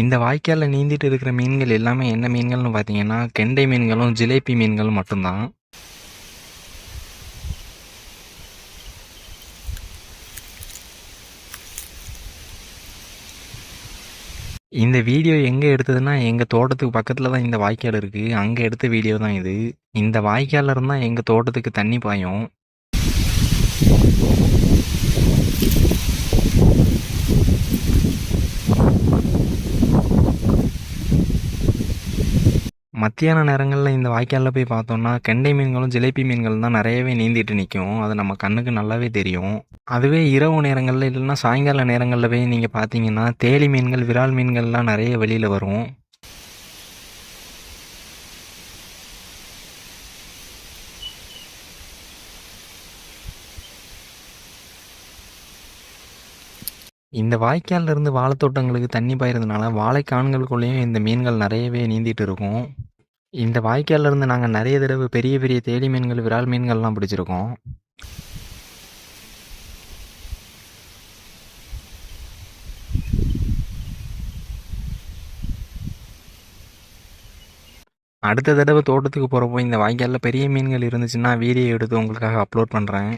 இந்த வாய்க்காலில் நீந்திட்டு இருக்கிற மீன்கள் எல்லாமே என்ன மீன்கள்னு பார்த்தீங்கன்னா, கெண்டை மீன்களும், ஜிலேபி மீன்களும் மட்டும்தான். இந்த வீடியோ எங்கே எடுத்ததுன்னா, எங்கள் தோட்டத்துக்கு பக்கத்தில் தான் இந்த வாய்க்கால் இருக்கு. அங்கே எடுத்த வீடியோ தான் இது. இந்த வாய்க்காலில் இருந்தால் எங்கள் தோட்டத்துக்கு தண்ணி பாயும். மத்தியான நேரங்களில் இந்த வாய்க்காலில் போய் பார்த்தோம்னா, கெண்டை மீன்களும், ஜிலேபி மீன்களும் தான் நிறையவே நீந்திட்டு நிற்கும் அது நம்ம கண்ணுக்கு நல்லாவே தெரியும். அதுவே இரவு நேரங்களில் இல்லைன்னா சாயங்கால நேரங்களில் போய் நீங்கள் பார்த்தீங்கன்னா, தேலி மீன்கள், விரால் மீன்கள்லாம் நிறைய வெளியில் வரும். இந்த வாய்க்காலில் இருந்து வாழைத்தோட்டங்களுக்கு தண்ணி பாயிருந்தனால வாழைக்கான்களுக்குள்ளேயும் இந்த மீன்கள் நிறையவே நீந்திட்டு இருக்கும். இந்த வாய்க்கால்ல இருந்து நாங்க நெறைய தடவ பெரிய பெரிய தேலி மீன்கள், விரால் மீன்கள்லாம் பிடிச்சிருக்கோம். அடுத்த தடவ தோட்டத்துக்கு போறப்போ இந்த வாய்க்கால்ல பெரிய மீன்கள் இருந்துச்சுன்னா, வீடியோ எடுத்து உங்களுக்காக அப்லோட் பண்றேன்.